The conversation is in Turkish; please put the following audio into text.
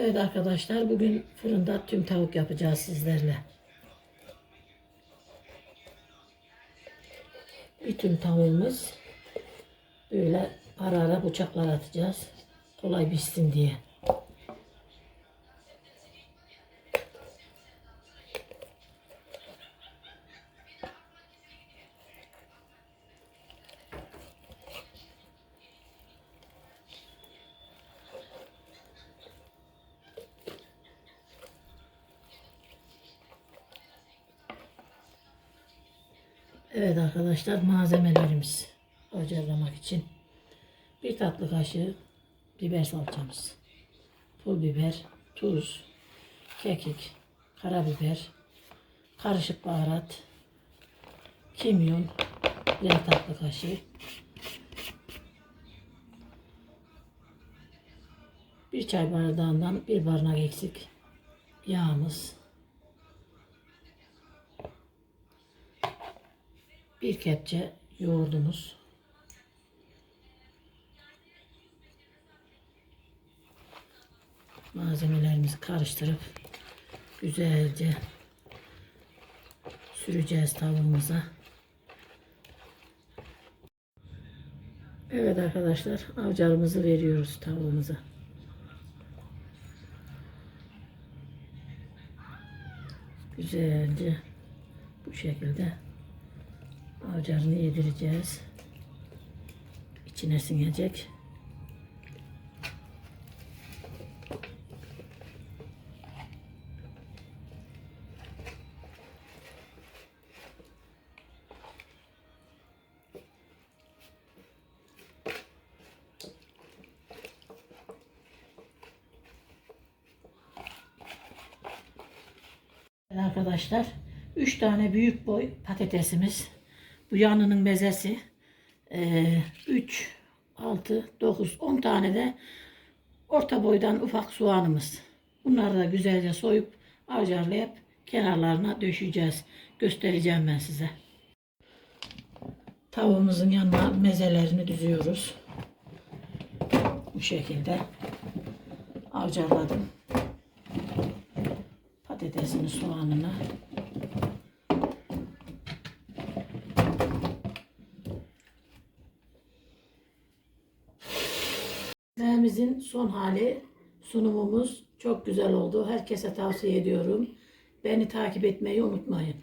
Evet arkadaşlar bugün fırında tüm tavuk yapacağız sizlerle. Bir tüm tavuğumuz böyle ara ara bıçaklar atacağız. Kolay pişsin diye. Evet arkadaşlar malzemelerimiz harcalamak için bir tatlı kaşığı biber salçamız, pul biber, tuz, kekik, karabiber, karışık baharat, kimyon, bir tatlı kaşığı, bir çay bardağından bir bardak eksik yağımız, Bir kepçe yoğurdumuz. Malzemelerimizi karıştırıp güzelce süreceğiz tavuğumuza. Evet arkadaşlar avcarımızı veriyoruz tavuğumuza. Güzelce bu şekilde Avcarını yedireceğiz. İçine sinecek. Arkadaşlar 3 tane büyük boy patatesimiz bu yanının mezesi 3, 6, 9, 10 tane de orta boydan ufak soğanımız. Bunları da güzelce soyup avcarlayıp kenarlarına döşeyeceğiz. Göstereceğim ben size. Tavuğumuzun yanına mezelerini düzüyoruz. Bu şekilde avcarladım. Patatesini, soğanını Yemeğimizin son hali sunumumuz çok güzel oldu. Herkese tavsiye ediyorum. Beni takip etmeyi unutmayın.